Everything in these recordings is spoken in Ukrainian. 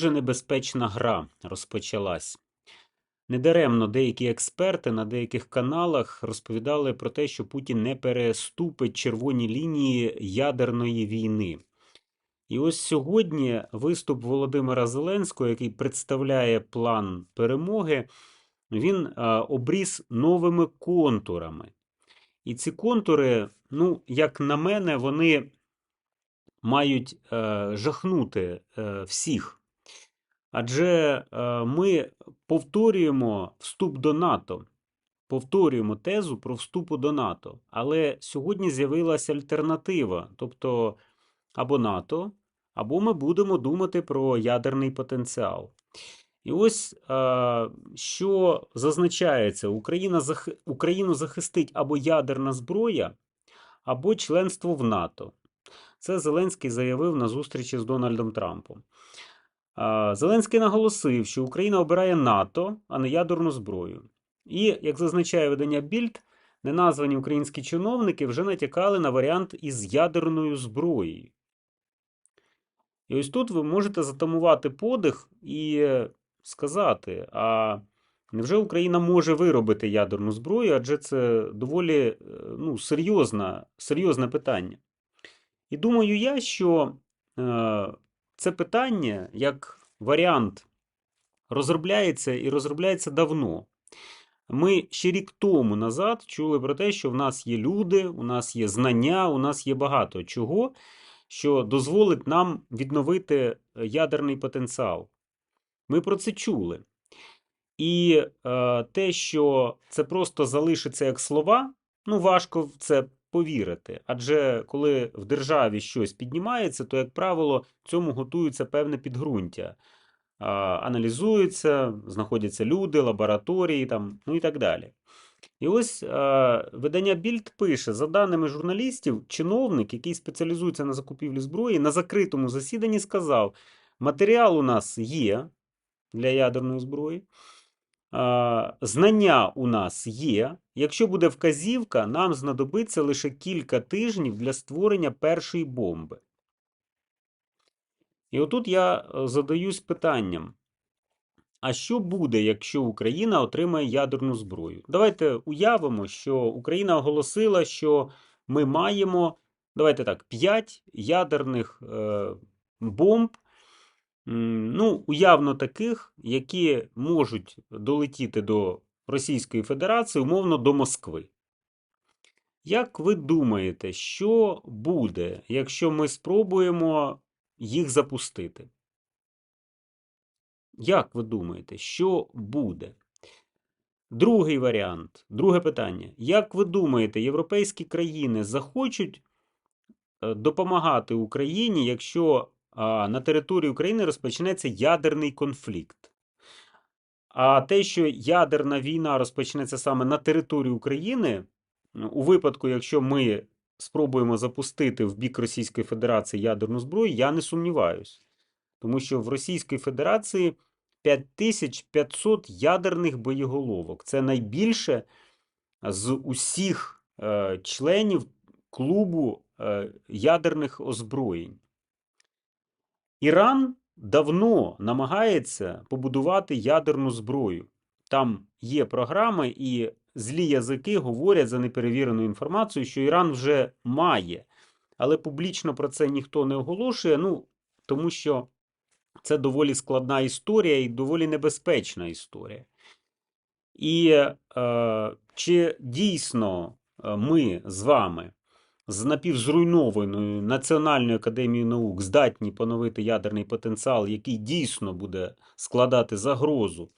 Дуже небезпечна гра розпочалась. Недаремно деякі експерти на деяких каналах розповідали про те, що Путін не переступить червоні лінії ядерної війни. І ось сьогодні виступ Володимира Зеленського, який представляє план перемоги, він обріз новими контурами. І ці контури, ну, як на мене, вони мають е, жахнути е, всіх. Адже е, ми повторюємо вступ до НАТО, повторюємо тезу про вступу до НАТО. Але сьогодні з'явилася альтернатива, тобто або НАТО, або ми будемо думати про ядерний потенціал. І ось е, що зазначається: Україна. Україну захистить або ядерна зброя, або членство в НАТО. Це Зеленський заявив на зустрічі з Дональдом Трампом. Зеленський наголосив, що Україна обирає НАТО, а не ядерну зброю. І, як зазначає видання Більд, неназвані українські чиновники вже натякали на варіант із ядерною зброєю. І ось тут ви можете затамувати подих і сказати: а невже Україна може виробити ядерну зброю? Адже це доволі е, ну, серйозна, серйозне питання. І думаю я, що. Е, це питання як варіант розробляється і розробляється давно. Ми ще рік тому назад чули про те, що в нас є люди, у нас є знання, у нас є багато чого, що дозволить нам відновити ядерний потенціал. Ми про це чули. І е, те, що це просто залишиться як слова, ну важко в це повірити. Адже коли в державі щось піднімається, то, як правило, цьому готується певне підґрунтя. Аналізуються, знаходяться люди, лабораторії там, ну і так далі. І ось видання Більд пише: за даними журналістів, чиновник, який спеціалізується на закупівлі зброї, на закритому засіданні сказав: матеріал у нас є для ядерної зброї. Знання у нас є. Якщо буде вказівка, нам знадобиться лише кілька тижнів для створення першої бомби. І отут я е, задаюсь питанням: а що буде, якщо Україна отримає ядерну зброю? Давайте уявимо, що Україна оголосила, що ми маємо, давайте так, 5 ядерних е, бомб ну, уявно таких, які можуть долетіти до Російської Федерації, умовно до Москви. Як ви думаєте, що буде, якщо ми спробуємо їх запустити? Як ви думаєте, що буде? Другий варіант, друге питання. Як ви думаєте, європейські країни захочуть е, допомагати Україні, якщо на території України розпочнеться ядерний конфлікт. А те, що ядерна війна розпочнеться саме на території України, ну, у випадку, якщо ми спробуємо запустити в бік Російської Федерації ядерну зброю, я не сумніваюсь. Тому що в Російській Федерації 5500 ядерних боєголовок. Це найбільше з усіх е, членів клубу е, ядерних озброєнь. Іран давно намагається побудувати ядерну зброю. Там є програми, і злі язики говорять за неперевіреною інформацією, що Іран вже має. Але публічно про це ніхто не оголошує, ну, тому що це доволі складна історія і доволі небезпечна історія. І е, чи дійсно е, ми з вами з напівзруйнованою Національною академією наук здатні поновити ядерний потенціал, який дійсно буде складати загрозу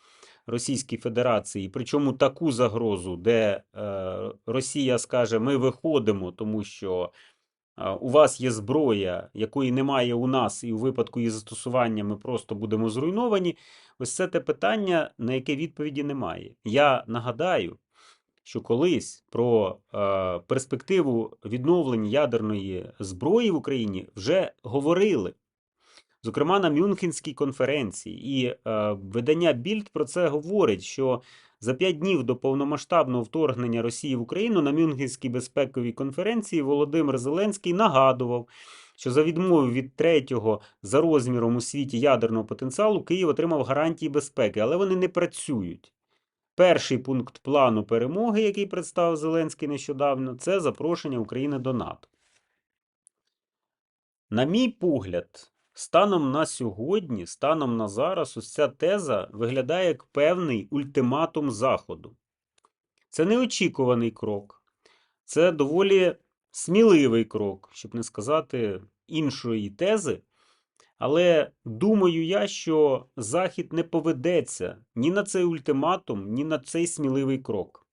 Російській Федерації, причому таку загрозу, де е, Росія скаже: ми виходимо, тому що. Е, у вас є зброя, якої немає у нас, і у випадку її застосування ми просто будемо зруйновані. Ось це те питання, на яке відповіді немає. Я нагадаю, що колись про е, перспективу відновлення ядерної зброї в Україні вже говорили. Зокрема, на Мюнхенській конференції. І е, видання Більд про це говорить, що за п'ять днів до повномасштабного вторгнення Росії в Україну на Мюнхенській безпековій конференції Володимир Зеленський нагадував, що за відмову від третього за розміром у світі ядерного потенціалу Київ отримав гарантії безпеки, але вони не працюють. Перший пункт плану перемоги, який представив Зеленський нещодавно, це запрошення України до НАТО. На мій погляд, станом на сьогодні, станом на зараз, ось ця теза виглядає як певний ультиматум Заходу. Це неочікуваний крок, це доволі сміливий крок, щоб не сказати іншої тези. Але думаю я, що Захід не поведеться ні на цей ультиматум, ні на цей сміливий крок.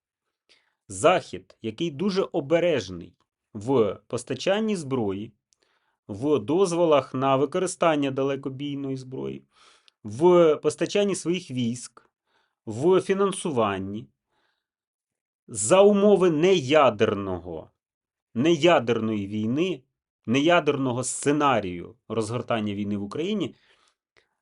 Захід, який дуже обережний в постачанні зброї, в дозволах на використання далекобійної зброї, в постачанні своїх військ, в фінансуванні за умови неядерного, неядерної війни, неядерного сценарію розгортання війни в Україні.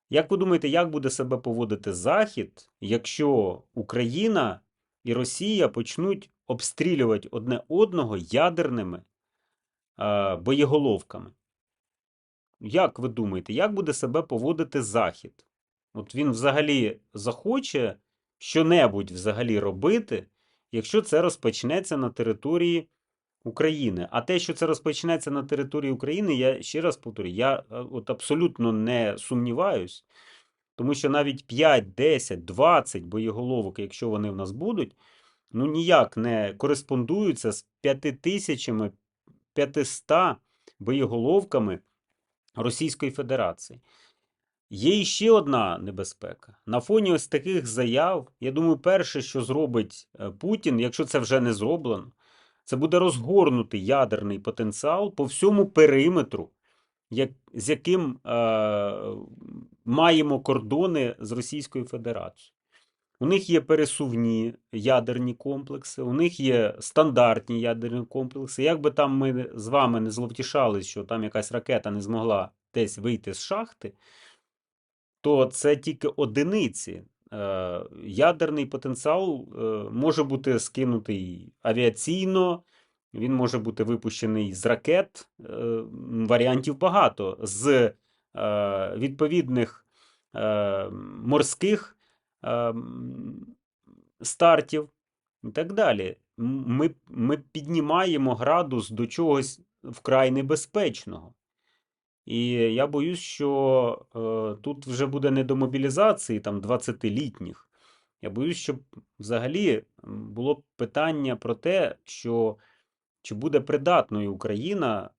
Як ви думаєте, як буде себе поводити Захід, якщо Україна і Росія почнуть обстрілювати одне одного ядерними е, боєголовками? Як ви думаєте, як буде себе поводити Захід? От він взагалі захоче що-небудь взагалі робити, якщо це розпочнеться на території України. А те, що це розпочнеться на території України, я ще раз повторю, я е, от абсолютно не сумніваюсь, тому що навіть 5, 10, 20 боєголовок, якщо вони в нас будуть, ну ніяк не кореспондуються з 5500 боєголовками Російської Федерації. Є іще одна небезпека. На фоні ось таких заяв, я думаю, перше, що зробить е, Путін, якщо це вже не зроблено, це буде розгорнутий ядерний потенціал по всьому периметру, як, з яким е, маємо кордони з Російською Федерацією. У них є пересувні ядерні комплекси, у них є стандартні ядерні комплекси. Як би там ми з вами не зловтішали, що там якась ракета не змогла десь вийти з шахти, то це тільки одиниці. Ядерний потенціал е, може бути скинутий авіаційно, він може бути випущений з ракет. е, Варіантів багато, з е, відповідних морських стартів і так далі. Ми, ми піднімаємо градус до чогось вкрай небезпечного. І я боюсь, що е, тут вже буде не до мобілізації там 20-літніх. Я боюсь, що взагалі було б питання про те, що чи буде придатною Україна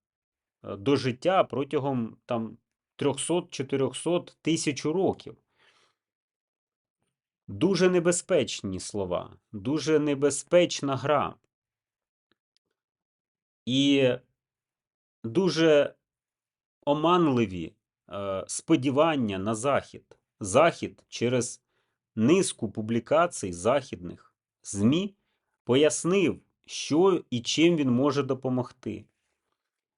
е, до життя протягом там 300-400 тисяч років. Дуже небезпечні слова, дуже небезпечна гра. І дуже оманливі е, сподівання на Захід. Захід через низку публікацій західних ЗМІ пояснив, що і чим він може допомогти.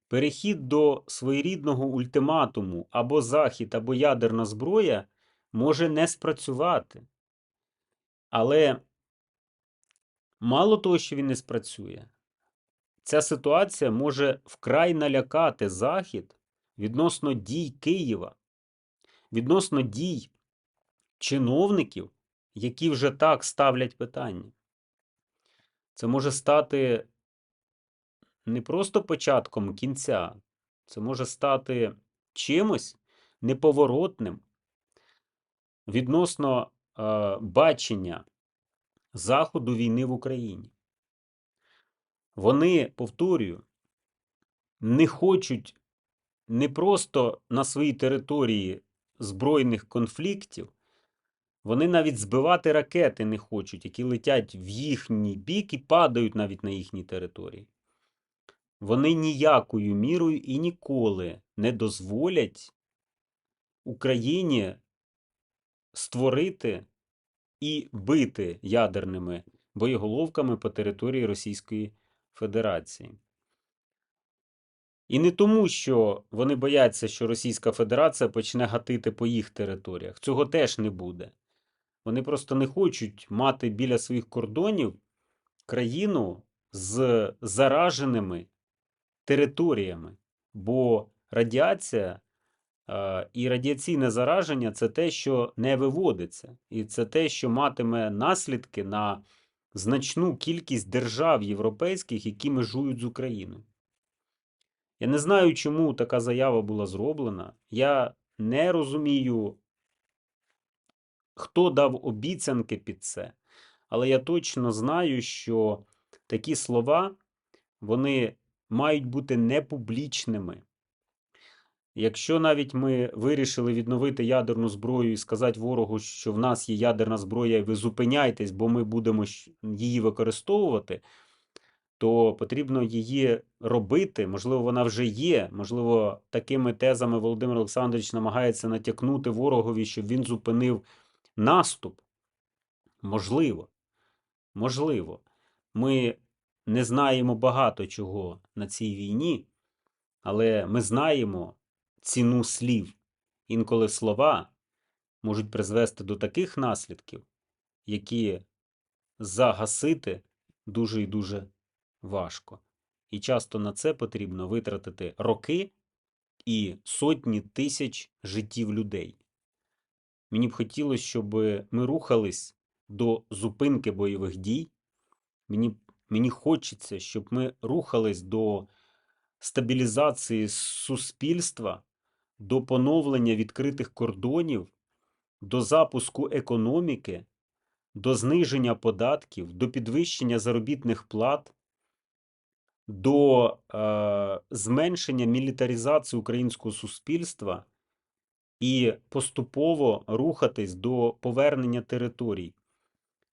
Перехід до своєрідного ультиматуму або Захід, або ядерна зброя може не спрацювати. Але мало того, що він не спрацює, ця ситуація може вкрай налякати Захід відносно дій Києва, відносно дій чиновників, які вже так ставлять питання. Це може стати не просто початком кінця, це може стати чимось неповоротним відносно е, бачення заходу війни в Україні. Вони, повторюю, не хочуть не просто на своїй території збройних конфліктів, вони навіть збивати ракети не хочуть, які летять в їхній бік і падають навіть на їхній території. Вони ніякою мірою і ніколи не дозволять Україні створити і бити ядерними боєголовками по території Російської Федерації. І не тому, що вони бояться, що Російська Федерація почне гатити по їх територіях. Цього теж не буде. Вони просто не хочуть мати біля своїх кордонів країну з зараженими територіями, бо радіація е, і радіаційне зараження це те, що не виводиться, і це те, що матиме наслідки на значну кількість держав європейських, які межують з Україною. Я не знаю, чому така заява була зроблена. Я не розумію, хто дав обіцянки під це. Але я точно знаю, що такі слова вони мають бути непублічними. Якщо навіть ми вирішили відновити ядерну зброю і сказати ворогу, що в нас є ядерна зброя, і ви зупиняйтесь, бо ми будемо її використовувати, то потрібно її робити. Можливо, вона вже є. Можливо, такими тезами Володимир Олександрович намагається натякнути ворогові, щоб він зупинив наступ. Можливо. Можливо. Ми не знаємо багато чого на цій війні, але ми знаємо ціну слів. Інколи слова можуть призвести до таких наслідків, які загасити дуже і дуже важко. І часто на це потрібно витратити роки і сотні тисяч життів людей. Мені б хотілося, щоб ми рухались до зупинки бойових дій. Мені, мені хочеться, щоб ми рухались до стабілізації суспільства, до поновлення відкритих кордонів, до запуску економіки, до зниження податків, до підвищення заробітних плат, до е, зменшення мілітаризації українського суспільства і поступово рухатись до повернення територій.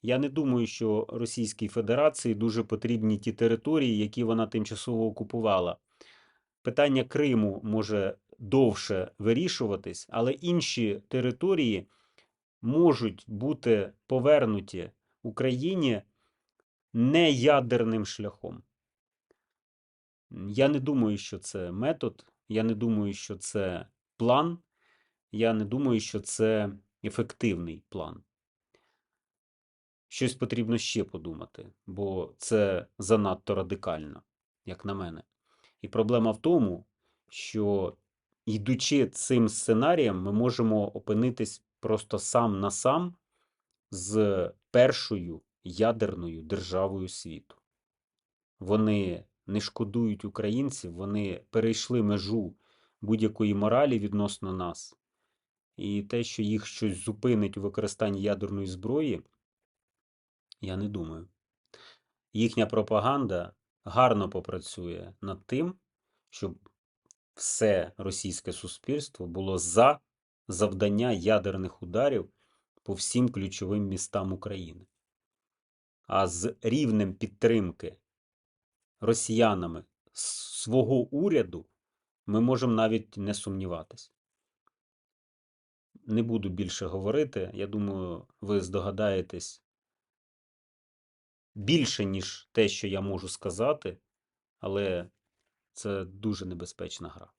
Я не думаю, що Російській Федерації дуже потрібні ті території, які вона тимчасово окупувала. Питання Криму може довше вирішуватись, але інші території можуть бути повернуті Україні не ядерним шляхом. Я не думаю, що це метод, я не думаю, що це план, я не думаю, що це ефективний план. Щось потрібно ще подумати, бо це занадто радикально, як на мене. І проблема в тому, що йдучи цим сценарієм, ми можемо опинитись просто сам на сам з першою ядерною державою світу. Вони не шкодують українців, вони перейшли межу будь-якої моралі відносно нас. І те, що їх щось зупинить у використанні ядерної зброї, я не думаю. Їхня пропаганда гарно попрацює над тим, щоб все російське суспільство було за завдання ядерних ударів по всім ключовим містам України. А з рівнем підтримки росіянами свого уряду ми можемо навіть не сумніватись. Не буду більше говорити. Я думаю, ви здогадаєтесь більше, ніж те, що я можу сказати, але це дуже небезпечна гра.